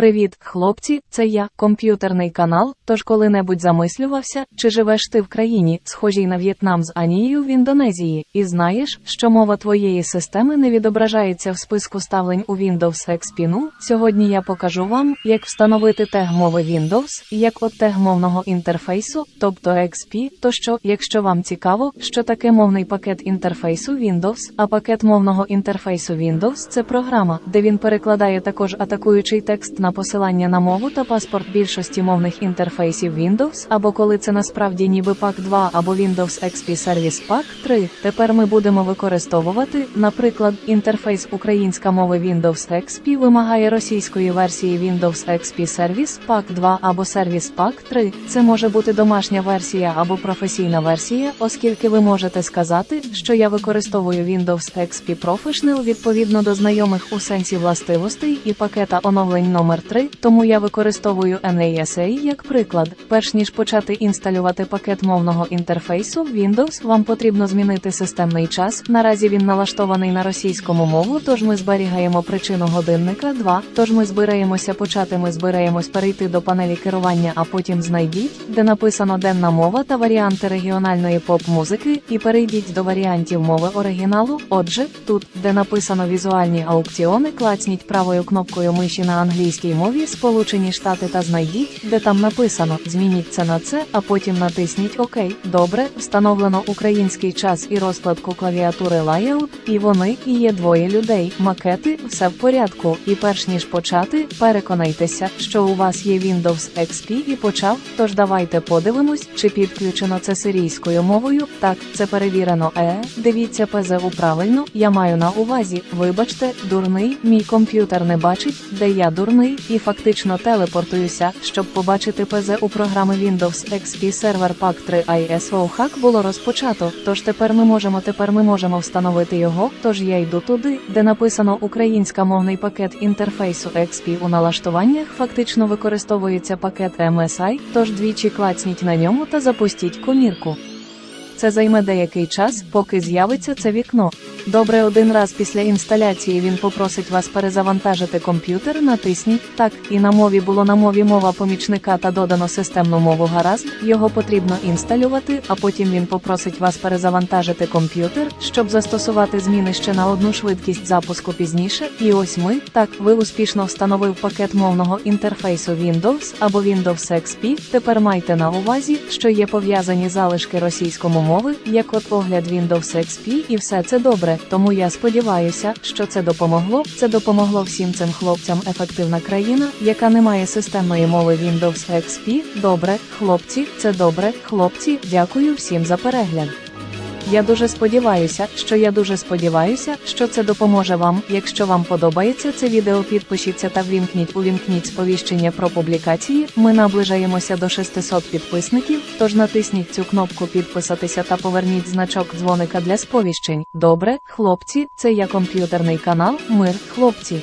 Привіт, хлопці, це я, комп'ютерний канал. Тож коли-небудь замислювався, чи живеш ти в країні, схожій на В'єтнам з Анією в Індонезії, і знаєш, що мова твоєї системи не відображається в списку ставлень у Windows XP. Ну, Сьогодні я покажу вам, як встановити тег мови Windows, як от тег мовного інтерфейсу, тобто XP, то що, якщо вам цікаво, що таке мовний пакет інтерфейсу Windows, а пакет мовного інтерфейсу Windows це програма, де він перекладає також атакуючий текст на посилання на мову та паспорт більшості мовних інтерфейсів Windows, або коли це насправді ніби Pack 2 або Windows XP Service Pack 3. Тепер ми будемо використовувати, наприклад, інтерфейс українська мови Windows XP вимагає російської версії Windows XP Service Pack 2 або Service Pack 3. Це може бути домашня версія або професійна версія, оскільки ви можете сказати, що я використовую Windows XP Professional відповідно до знайомих у сенсі властивостей і пакета оновлень номер 3, тому я використовую NASA як приклад. Перш ніж почати інсталювати пакет мовного інтерфейсу Windows, вам потрібно змінити системний час. Наразі він налаштований на російському мову, тож ми зберігаємо причину годинника 2. Тож ми збираємося почати. Ми збираємось перейти до панелі керування, а потім знайдіть, де написано денна мова та варіанти регіональної поп-музики, і перейдіть до варіантів мови оригіналу. Отже, тут, де написано візуальні аукціони, клацніть правою кнопкою миші на англійській мові Сполучені Штати та знайдіть, де там написано Змініть це на це, а потім натисніть ОК. Добре, встановлено український час і розкладку клавіатури Layout, і вони і є двоє людей. Макети, все в порядку. І перш ніж почати, переконайтеся, що у вас є Windows XP і почав. Тож давайте подивимось, чи підключено це сирійською мовою. Так, це перевірено. Е, дивіться ПЗУ правильно. Я маю на увазі. Вибачте, дурний, мій комп'ютер не бачить, де я дурний, і фактично телепортуюся, щоб побачити ПЗ у програми Windows XP Server Pack 3 ISO Hack було розпочато. Тож тепер ми можемо тепер ми можемо встановити його. Тож я йду туди, де написано українська мовний пакет інтерфейсу XP у налаштуваннях. Фактично використовується пакет MSI, тож двічі клацніть на ньому та запустіть комірку. Це займе деякий час, поки з'явиться це вікно. Добре, один раз після інсталяції він попросить вас перезавантажити комп'ютер, натисніть так, і на мові було на мові мова помічника та додано системну мову гаразд, його потрібно інсталювати, а потім він попросить вас перезавантажити комп'ютер, щоб застосувати зміни ще на одну швидкість запуску пізніше. І ось ми, так, ви успішно встановив пакет мовного інтерфейсу Windows або Windows XP. Тепер майте на увазі, що є пов'язані залишки російському мови, як от огляд Windows XP, і все це добре. Тому я сподіваюся, що це допомогло. Це допомогло всім цим хлопцям. Ефективна країна, яка не має системної мови Windows XP. Добре, хлопці, це добре, хлопці. Дякую всім за перегляд. Я дуже сподіваюся, що я дуже сподіваюся, що це допоможе вам. Якщо вам подобається це відео, підпишіться та ввімкніть увімкніть сповіщення про публікації. Ми наближаємося до 600 підписників, тож натисніть цю кнопку підписатися та поверніть значок дзвоника для сповіщень. Добре, хлопці, це я комп'ютерний канал. Мир, хлопці.